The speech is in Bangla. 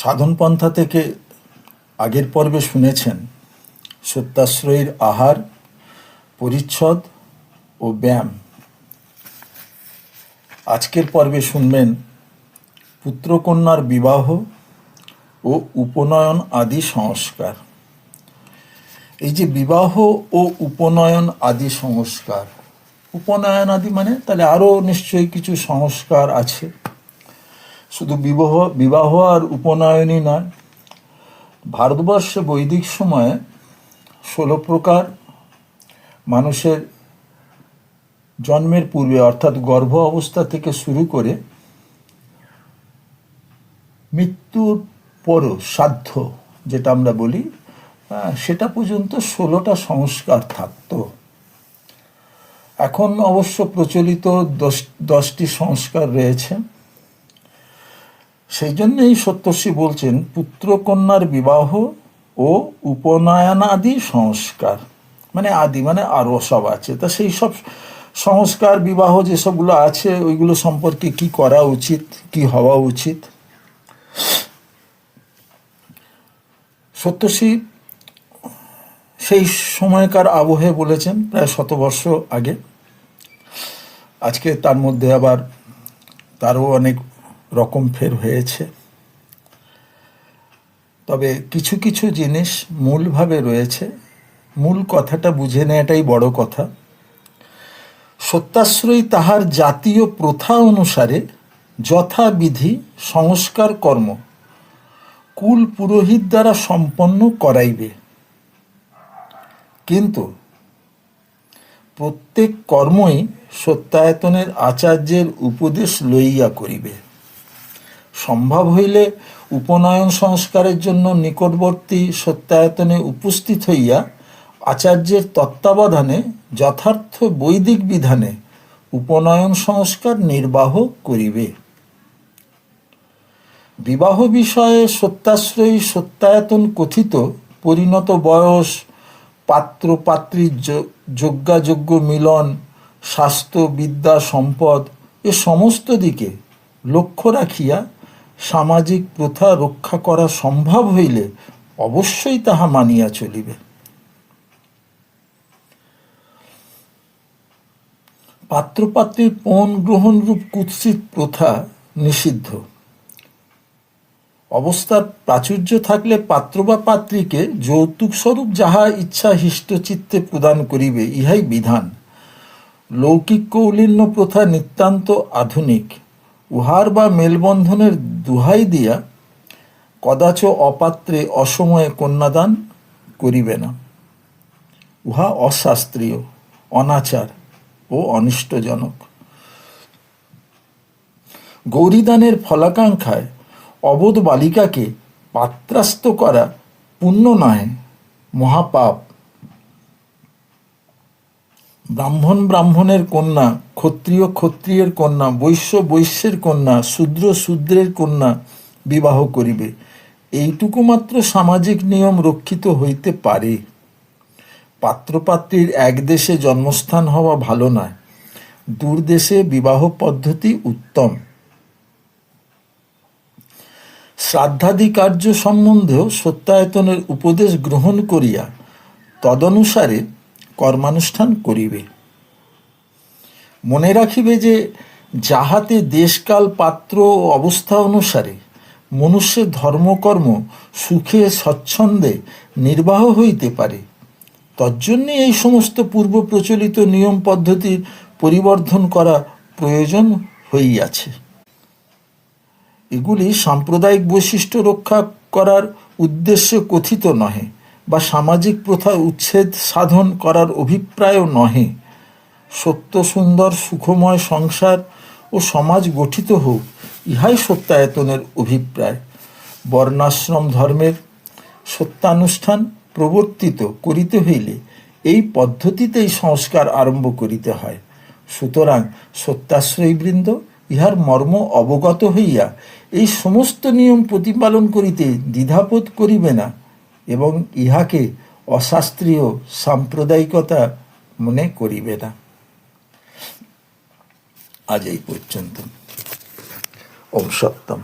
সাধনপন্থা থেকে আগের পর্বে শুনেছেন, সত্যাশ্রয়ীর আহার, পরিচ্ছদ ও ব্যায়াম। আজকের পর্বে শুনবেন পুত্রকন্যার বিবাহ ও উপনয়ন আদি সংস্কার। এই যে বিবাহ ও উপনয়ন আদি সংস্কার, উপনয়ন আদি মানে তাহলে আরও নিশ্চয়ই কিছু সংস্কার আছে। শুধু বিবাহ বিবাহ আর উপনয়নই নয়, ভারতবর্ষে বৈদিক সময়ে ষোলো প্রকার মানুষের জন্মের পূর্বে, অর্থাৎ গর্ভ অবস্থা থেকে শুরু করে মৃত্যুর পরও সাধ্য, যেটা আমরা বলি সেটা পর্যন্ত ষোলোটা সংস্কার থাকতো। এখন অবশ্য প্রচলিত দশ, দশটি সংস্কার রয়েছে। সেই জন্যই সত্যশ্রী বলছেন, পুত্রকন্যার বিবাহ ও উপনয়নাদি সংস্কার। মানে আদি মানে আরও সব আছে। তা সেই সব সংস্কার, বিবাহ যেসবগুলো আছে, ওইগুলো সম্পর্কে কি করা উচিত, কি হওয়া উচিত? সত্যশ্রী সেই সময়কার আবহে বলেছেন, প্রায় শতবর্ষ আগে। আজকে তার মধ্যে আবার তারও অনেক রকম ফের হয়েছে। তবে কিছু কিছু জিনিস মূলভাবে রয়েছে। মূল কথাটা বুঝে নেওয়াটাই বড় কথা। সত্যাশ্রয়ী তাহার জাতীয় প্রথা অনুসারে যথাবিধি সংস্কার কর্ম কুল পুরোহিত দ্বারা সম্পন্ন করাইবে। কিন্তু প্রত্যেক কর্মই সত্যায়তনের আচার্যের উপদেশ লইয়া করিবে। সম্ভব হইলে উপনয়ন সংস্কারের জন্য নিকটবর্তী সত্যায়তনে উপস্থিত হইয়া আচার্যের তত্ত্বাবধানে যথার্থ বৈদিক বিধানে উপনয়ন সংস্কার নির্বাহ করিবে। বিবাহ বিষয়ে সত্যাশ্রয়ী সত্যায়তন কথিত পরিণত বয়স পাত্র পাত্রীর যোগ্যাযোগ্য মিলন, স্বাস্থ্য বিদ্যা সম্পদ এ সমস্ত দিকে লক্ষ্য রাখিয়া সামাজিক প্রথা রক্ষা করা সম্ভব হইলে অবশ্যই তাহা মানিয়া চলিবে। পাত্রপাত্রীর পণ গ্রহণরূপ কুৎসিত প্রথা নিষিদ্ধ। অবস্থার প্রাচুর্য থাকলে পাত্র বা পাত্রীকে যৌতুক স্বরূপ যাহা ইচ্ছা হিষ্টচিত্তে প্রদান করিবে, ইহাই বিধান। লৌকিক কৌলিন্য প্রথা নিতান্ত আধুনিক। উহার বা মেলবন্ধনের দুহাই দিয়া কদাচ অপাত্রে অসময়ে কন্যাদান করিবে না। উহা অশাস্ত্রীয়, অনাচার ও অনিষ্টজনক। গৌরীদানের ফলাকাঙ্ক্ষায় অবোধ বালিকাকে পাত্রাস্ত করা পুণ্য নয় মহাপাপ। ব্রাহ্মণ ব্রাহ্মণের কন্যা, ক্ষত্রিয় ক্ষত্রিয়ের কন্যা, বৈশ্য বৈশ্যের কন্যা, শূদ্র শূদ্রের কন্যা বিবাহ করিবে। এইটুকু মাত্র সামাজিক নিয়ম রক্ষিত হইতে পারে। পাত্রপাত্রীর এক দেশে জন্মস্থান হওয়া ভালো নয়। দূর দেশে বিবাহ পদ্ধতি উত্তম। শ্রাদ্ধাদি কার্য সম্বন্ধেও সত্যায়তনের উপদেশ গ্রহণ করিয়া তদনুসারে কর্মানুষ্ঠান করিবে। মনে রাখিবে যে যাহাতে দেশকাল পাত্র অবস্থা অনুসারে মনুষ্যের ধর্মকর্ম সুখে স্বচ্ছন্দে নির্বাহ হইতে পারে, তজ্জন্যে এই সমস্ত পূর্ব প্রচলিত নিয়ম পদ্ধতির পরিবর্ধন করা প্রয়োজন হইয়াছে। এগুলি সাম্প্রদায়িক বৈশিষ্ট্য রক্ষা করার উদ্দেশ্যে কথিত নহে। বা সামাজিক প্রথা উচ্ছেদ সাধন করার অভিপ্রায়ও নহে। সত্য সুন্দর সুখময় সংসার ও সমাজ গঠিত হোক, ইহাই সত্যায়তনের অভিপ্রায়। বর্ণাশ্রম ধর্মের সত্যানুষ্ঠান প্রবর্তিত করিতে হইলে এই পদ্ধতিতেই সংস্কার আরম্ভ করিতে হয়। সুতরাং সত্যাশ্রয়ীবৃন্দ ইহার মর্ম অবগত হইয়া এই সমস্ত নিয়ম প্রতিপালন করিতে দ্বিধাবোধ করিবে না। এবং ইহাকে অশাস্ত্রীয় সাম্প্রদায়িকতা মনে করিবে না। আজ এই পর্যন্ত। ওম সত্যম